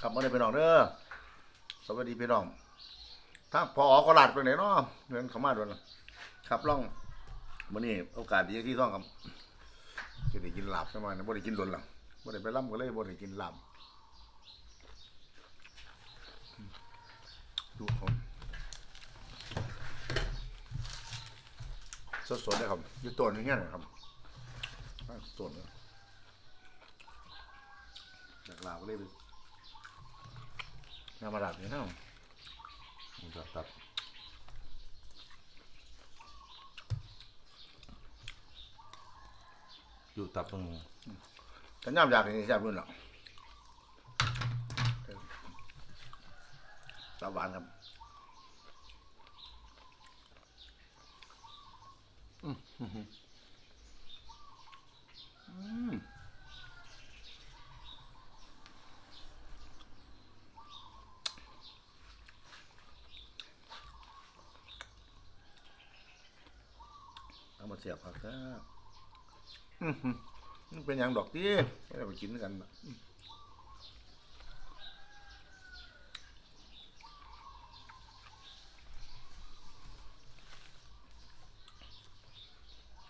ครับมาได้พี่น้องเด้อสวัสดีพี่น้องถ้าพอออกลาดไปไหนเนาะเดินเข้ามาด้วยนะครับล่องมื้อนี้โอกาสดีที่ต้องครับจะได้กินหลาบใช่ไหมนะบ่ได้กินหล่นหรอกบ่ได้ไปล่ำก็เลยบ่ได้กินลาบดูผมสดๆเลยครับอยู่ต้นอย่างเงี้ยนะครับต้นเลยจากลาวก็เลยไป น้ำมันดับนี่เนาะมันจะตัดอยู่ตับตรงนี้แต่น้ำอยากนี่แซ่บรุ่นหรอกตาหวานครับอืมอืมอืมเอามาเสียบผักครับอืมมันเป็นอย่างดอกที่ไม่ได้ไปกินด้วยกันน่ะอืม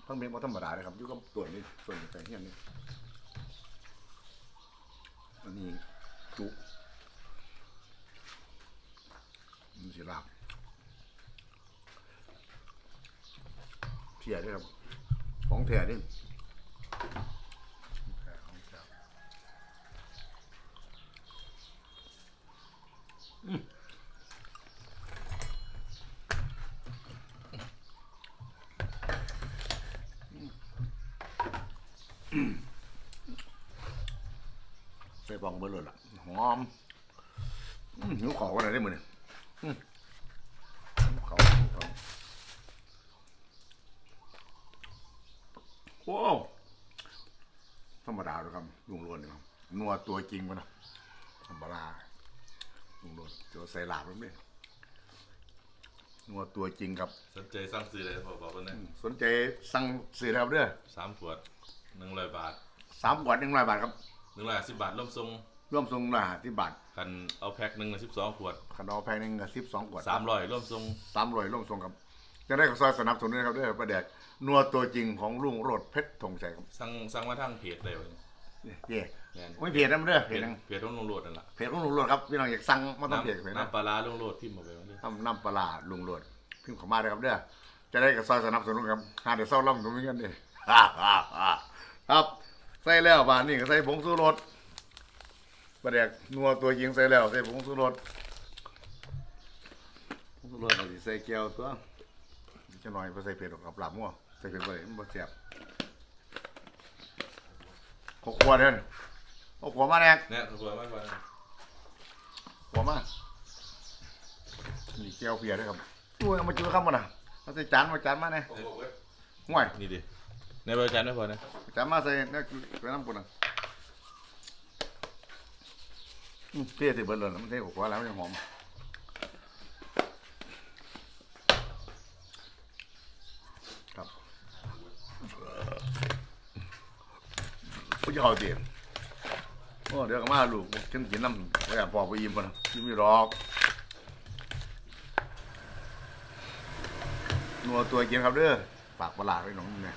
พังเบงบ่ธรรมดาเลยครับอยู่กับตัวนนี้ส่วนใส่เฮียนนี่อันนี้จุมันสิลาบ เพียด้วยครับ ของแท้เดิแท้ของแท้อืมใส่บองเบอร์เลยล่ะหอมหิวขอกันหน่อยได้มั้ยเนี่ยอืมหิวเขาหิวเขา โอ้ธรรมดาเลยครับลุงโร นนี่ครับนัวตัวจริงวะนะธรรมดาลุงโรนเจะใส่ลาบแล้วเนี่ยนัวตัวจริงครับ สนใจสั่งซื้อเลยบอกบอกกันนะสนใจสั่งซื้อแล้วครับเด้อสามขวดหนึ่งร้อยบาทสามขวดหนึ่งร้อยบาทครับหนึ่งร้อยสิบบาทร่วมทรงร่วมทรงละที่บาทกันเอาแพ็คหนึ่งสิบสองขวดขนมแพงหนึ่งสิบสองขวดสามร้อยร่วมทรงสามร้อยร่วมทรงครับจะได้กับซอยสนับสนุนนะครับเด้อประเดกนัวตัวจริงของลุงโรดเพชรธงชัยครับสั่งสั่งมาทางเพจเลย เย่เนี่ยไม่เพียรนะมันเด้อเพเพียจรนังเพจของลุงโรดนั่นแหละเพจของลุงโรดครับพี่น้องอยากสั่งมาต้องเพจเพจนะน้ำปลาร้าลุงโรดพิมพ์มาไปวันนี้ทำน้ำปลาร้าลุงโลดพิมพ์เข้ามาเลยครับเด้อจะได้กับซอยสนับสนุนครับหาเดี๋ยวเศร้าล่ำตรงนี้กันดิครับใส่แล้วบานนี่ก็ใส่ผงสูรสประเดกนัวตัวยิงใส่แล้วใส่ผงสูรสผงสูรสก็สิใส่แก้วตัวจะหน่อยไปใส่เผ็ดกับหลับมั่วใส่เผ็ดไปเลยมันบ่แซ่บ ขอขวดเด้อขอขวดมาแน่เนี่ยขวดมากกว่าขวดมานี่แก้วเพียด้วยครับอุ้ยเอามาจุ่มข้ามมาน่ะเอาใส่จานมาจานมาแน่ห่วยนี่ดิในบริการไม่พอนะจานมาใส่เนี่ยไปน้ำปุ่นอะอืมเพี้ยที่เบิร์เลยมันเท่กว่าแล้วมันยังหอมครับผู้ จะเอาเตียงโอ้เดี๋ยวก็มาลูกกินกินน้ำไว้อะพอไปยิ้มก่อนะยิ้มไม่รอกนัวตัวกินครับเด้อฝากปลาไว้หน้องเนี่ย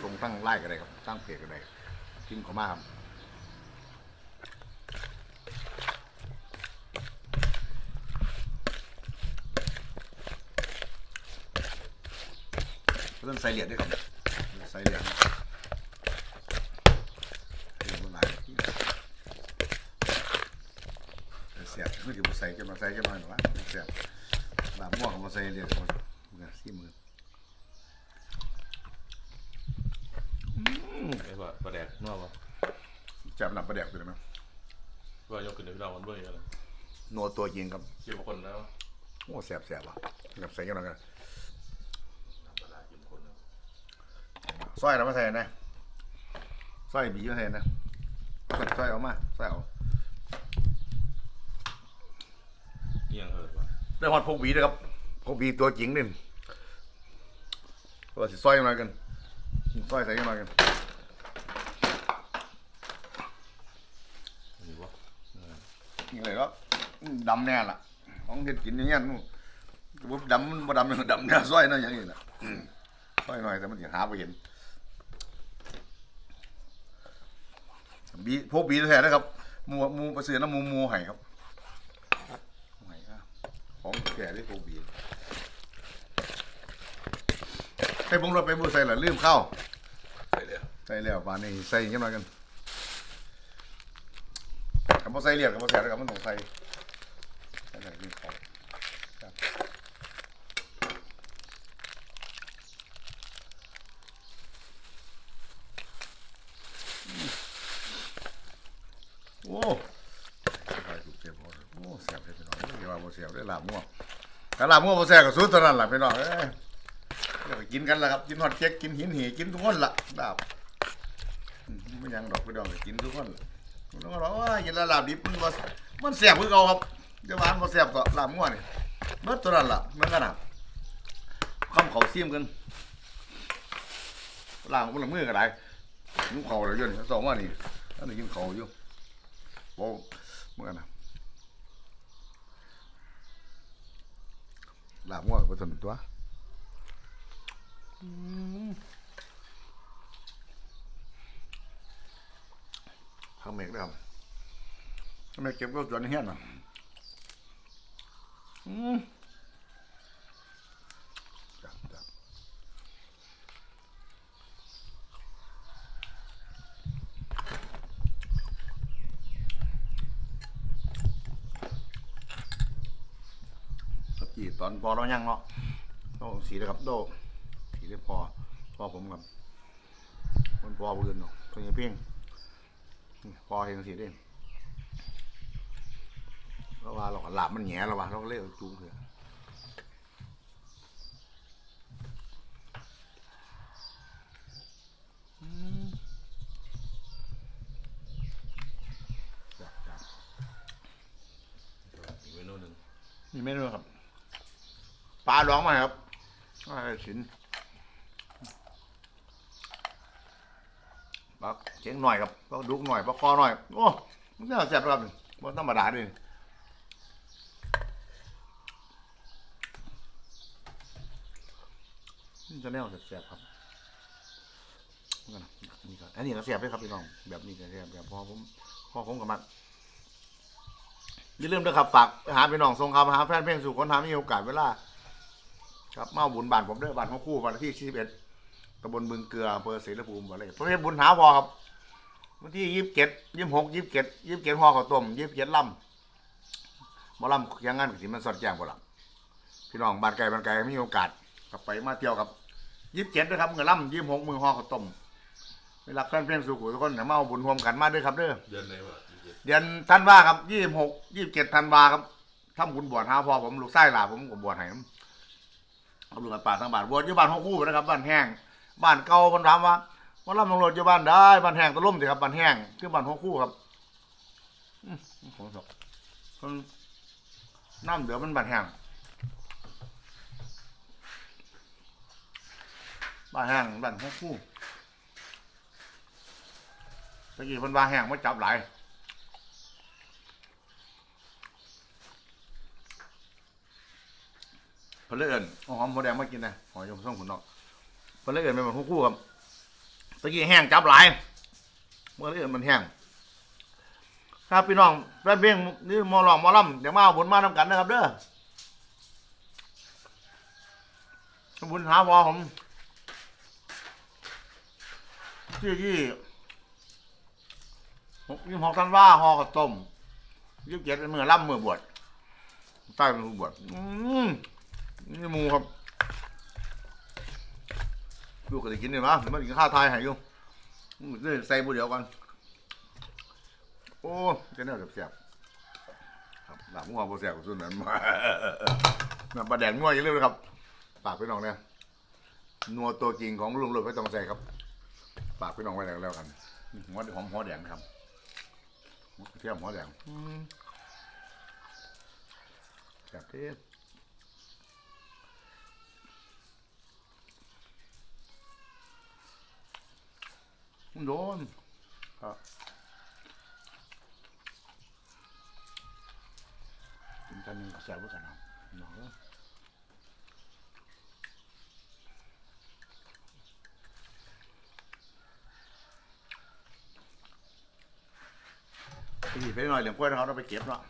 ส่งตั้งไล่ก็ได้ครับตั้งเพจก็ได้พิมพ์เข้ามาครับเริ่มใส่เหรียญด้วยครับใส่เหรียญเหรียญมันหลายเสียบไม่กี่มาใส่จะมาใส่จะมาหรือวะเสียบแบบม่วงมาใส่เหรียญมาเนี่ยสี่มือไอ้พอปลาแดกนอกวะจับหนับประเดี๋ยวไปเลยไหมว่ายกขึ้นในพี่น้องมันเบื่ออะไรโนตัวยิงครับเกี่ยวกับคนแล้วโอ้แสบแสบว่ะกับใส่กันแล้วกันน้ำปลาร้ากินคนนะสร้อยเรามาใส่นะสร้อยบีมาใส่นะสร้อยเอามาสร้อยเอา เอียงเหิดวะได้ฮอดพกบีด้วยครับพกบีตัวจริงนี่ว่าสิสร้อยมากันสร้อยใส่กันมากันนี่วะนี่เลยแล้วดำแน่ล่ะ ของเห็ดกินอย่างเงี้ยนู่นบ่ดำมันบ่ดำดำแน่ซอยนั่นอย่างนี้น่ะอืมซอยหน่อยแต่มันสิหาบ่เห็นบีพวกบีแท้ๆนะครับหมูหมูประเสือน้ำหมูหมูไห้ครับไห้อะ ของแก่ที่พวกบีให้ผมเราไปบูใส่ละลืมเข้า ใส่เดียวใส่แล้วปานนี้ใส่ยังไงกันคำว่าใส่เรียกคำว่าแซ่แล้วครับมันต้องใส่ใส่ใส่ที่เขาครับอืมโอ้ใส่ถูกเจ็บพอ เลยบเลยพี่น้องเดี๋ยวว่าบ่แซ่บได้ลาบม่วงถ้าลาบม่วงบ่แซ่บก็สุดเท่านั้นล่ะพี่น้องเอ้ยเดี๋ยวไปกินกันล่ะครับ กินฮอดเค้กกินหินหีกินทุกคนล่ะลาบไม่ยังดอกพี่ดองก็กินทุกคนคุณต้องบอกว่ากินแล้วลาบดิบมันว่ามันแสบคือเก่าครับเดี๋ยวหวานบ่แสบก็ลาบงัวนี่เบิดตัวนั้นล่ะเมือนกันน่ะคำเขาเสียมกันล่างมันละมือก็ได้นุ่งเขาเลยยนสองว่านี่อันนี้กินเขาอยู่บ่เมื่อนกันน่ะ ลาบงัวก็บ่สนตัวอืมทางเมกด้วยครับทางเมกเก็บก็จวนเฮี้ยนอะ อืมจับจับ สกีตอนพอเรายังเนาะโดสีเลยครับโดสีเลยพอพอผมกับมันพอปืนเนาะตัวนี้เพียงพอเห็นสิเด้เพราะว่าเราก็หลับมันแหง่เราว่าเราก็เลยเอาจูงเถอะอืมจับจับอีกเมนูหนึ่งมีเมนูครับ ปลาร้องมาครับอ่าสินปลาเชียงหน่อยครับปลาดุกหน่อยปลาคอหน่อย โอ้มันน่าแซ่บครับนี่มันธรรมดาเลยนี่จะแนวแซ่บๆครับนี่ก่อนนะนี่ก่อนอันนี้ก็แซ่บเลยครับพี่น้องแบบนี้ก็แซ่บแบบพอผมพอผมกับมันอย่าลืมนะครับฝากหาพี่น้องส่งข่าวมาหาแฟนเพลงสู่คนทำมีโอกาสเวลา ครับมาบุญบานผมเด้อบ้านของคู่วันที่41ตำบลบึงเกลืออำเภอศรีละภูมิบ่เลยประเภทบุญหาพอครับวันที่27 26 27 27ห่อข้าวต้ม27ลำบ่ลำยังงั้นสิมันสอดแจ้งบ่ล่ะพี่น้องบ้านไกลบ้านไกลมีโอกาสกลับไปมาเที่ยวครับ27นะครับเงินลำ26มือห่อข้าวต้มเวลาแฟนเพลงสู่ทุกคนเดี๋ยวมาเอาบุญรวมกันมาด้วยครับเด้อเดือนไหนวะยี่สิบเจ็ดเดือนธันวาครับยี่สิบหกยี่สิบเจ็ดธันวาครับทำบุญบวชหาพ่อผมลูกไส้หลาผมก็บวชให้ เอาลูกป่าทั้งบ้านวชอยู่บ้านห้องคู่นะครับบ้านแห้งบ้านเก่าคนถามว่าว่าล่ำลงรถอยู่บ้านได้บ้านแห้งตะล่มสิครับบ้านแห้งคือบ้านห้องคู่ครับอืมของสดคนน้ำเดือดมันบ้านแห้งบ้านแห้งบ้านห้องคู่ตะกี้เพิ่นว่านแห้งไมาจับหลาย พิ่นเลยเอินหอมหัวแดงมากินนะหอยยมส่งขุนนอกเพิ่นเลยเอินเป็นมันคู่ๆครับตะกี้แห้งจับหลายเมื่อเลยเอิ้นมันแห้งครับพี่น้องแฟนเพลงนี่มอลองมอล่ำเดี๋ยวมาเอาบุญมานำกันนะครับเด้อบุญหาพอผมที่ที่หกยี่หกธันว่าห่อข้าวต้มยี่เจ็ดเป็นมือล่ำเมือบวชใต้เป็นมือบวชอืม นี่หมูครับลูกก็จะกินเนี่ยมั้ยมันกินข้าวไทยใหายอยู่อืมนี่ใส่บุเดียวกันโอ้จะเนี่ยเสียบๆครับหลับงัวบ่เสียบกับส่วนนั้นมาน้ำปลาแดงงัวอย่าลืมนะครับฝากพี่น้องเนี่ยนัวตัวจริงของลุงหลุดไม่ต้องใส่ครับฝากพี่น้องไว้แล้วกันหัวหอมหัวแดงครับหัวเทียมหัวแดงอืมแซ่บเท่ โดนครับกันหนึ่งก็แซ่บเหมือนกันเนาะน้องพี่ไปหน่อยเหลี่ยมกล้วยนะครับเราไปเก็บเนาะ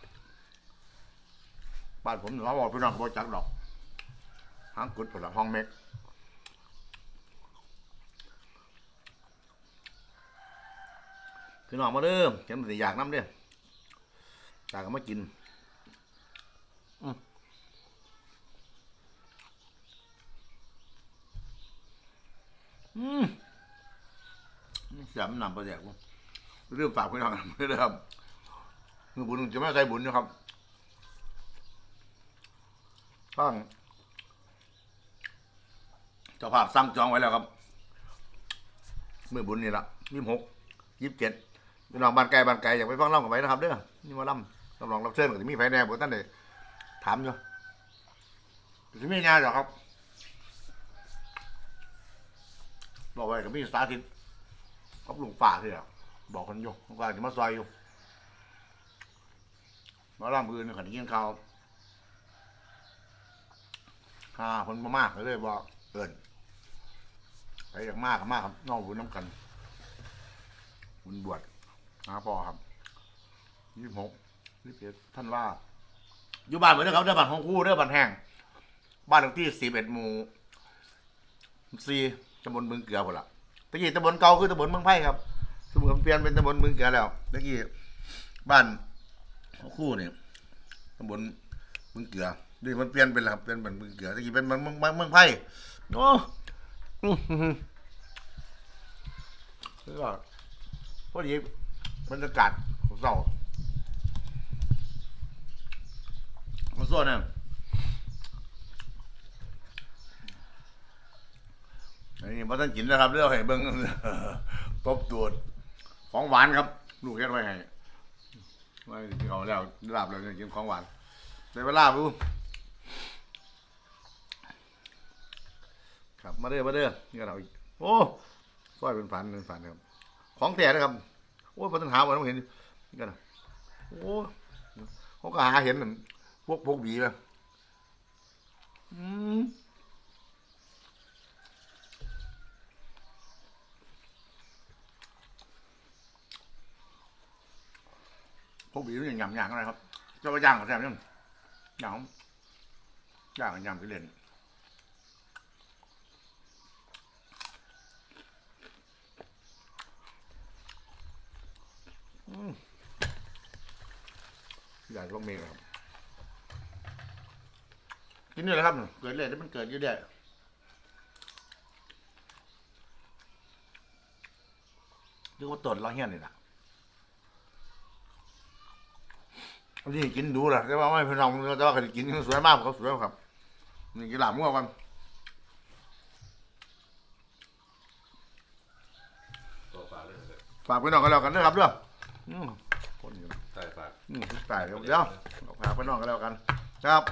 บ้านผมเราบอกพี่น้องบ่จักดอกหางกุดผลห้องเม็ก พี่น้องมาเด้อเห็นมันสิอยากน้ำเด้ออยากก็มากินอืมอืมเสียมนำไปแจกผมเรื่องฝากพี่น้องนะไม่ได้ครับมือบุญจะไม่ใส่บุญนะครับต้งเจ้าภาพสั่งจองไว้แล้วครับมือบุญนี่ละยี่สิบหกยี่สิบเจ็ด พี่น้องบ้านไกลบ้านไกลอยากไปฟังเล่ากันไปนะครับเด้อนี่มาล่ำรับรองรับเชิญก็จะมีไฟแน่บอกท่านเลยถามอยู่จะมีงานเหรอครับบอกไว้ก็มีสตาธิตกับลุงป่าที่อะบอกคนอยู่ลุงป่าจะมาซอยอยู่มาล่ำพื้นขันยินข่าวฮ่าคนมามากเลยบอกเอินไปอย่ากมากมากครับนอกบุญน้ำกันบุญบวช นาพอครับยี่สิบหกยี่สิบเอ็ดท่านว่าอยู่บ้านเหมือนเดิมครับเด้อบ้านของคู่เด้อบ้านแห้งบ้านเลขที่สิบเอ็ดหมู่สี่ตำบลบึงเกลือหมดละตะกี้ตำบลเก่าคือตำบลเมืองไผ่ครับสมมติเปลี่ยนเป็นตำบลบึงเกลือแล้วตะกี้บ้านของคู่เนี่ยตำบลบึงเกลือนี่มันเปลี่ยนเป็นครับเปลี่ยนเหมือนบึงเกลือตะกี้เป็นเมืองเมืองเมืองไผ่โอ้อื้อหือแล้วก็พอดี บรรยากาศของเราของส่วนเนี่ยอันนี้มาต้งกินนะครับเรื่องให้เบิ้งตบตูดของหวานครับ ลูกเฮ็ดไว้ให้ไว้ที่เขาแล้วลาบแล้วเนี่ยกินของหวานได้เวลาปูครับมาเด้อมาเด้อนี่ก็เราอีกโอ้ซอยเป็นฝันเป็นฝันครับ ของแท้นะครับ โอ้ยพอต้องหาวันต้องเห็นกันนะโอ้ยเขาก็หาเห็นนพวกพวกบีไปอืมพวกบีมันอย่างยำอย่างอะไรครับ เจ้าก็ย่างกับแซ่บยังย่างย่างกับยำไปเล่น อยากลงเมฆครับ กินนี่แหละครับ เกิดเลยแล้วมันเกิดเยอะแยะเรียกว่าตดเราเฮี้ยนนี่แหละนนี้กินดูแหละแต่ว่าไม่เป็นน้องแต่ว่าเขากินสวยมากเขาสวยครับนี่กินหลามมั่วกันต่อฝากเลยเลยฝากไปน้องกันแล้วกันนะครับเด้ออืมคนอยู่ใอืมตายเดี๋ยวเดี๋ยวเอาพาไปน้องกันแล้วกัน ครับ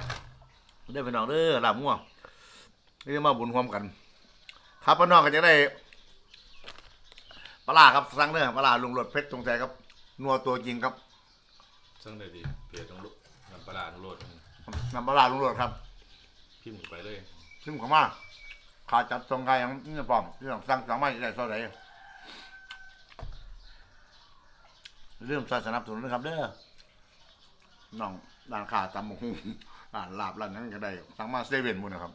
ได้ไปน้องเด้อลาบมั่วนี่มาบุญความกัน ครับพี่น้องก็จะได้ปลาร้าครับสั่งเด้อปลาร้าลุงรถเพชรตรงใจครับนัวตัวจริงครับซึ่งได้ดีเปลี่ยนต้องลุกน้ำปลาร้าต้องโรดนำปลาร้าลุงรถครับพิมพ์ไปเลยชิมเข้ามาขาจัดตรงไกยังนี่ปลอมที่ต้องสั่งสั่งมาได้เท่าไหร่เรื่องสนับสนุนนะครับเด้อ น้องร้านค้าตำบักหุ่งร้านลาบร้านนั้นก็ได้สั่งมาเซเว่นหมดนะครับ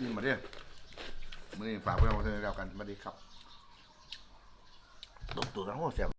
นี่มาเด้อมือนี้ฝากไว้เอาไว้แล้วกันสวัสดีครับตกตัวกันโอ้เสียบ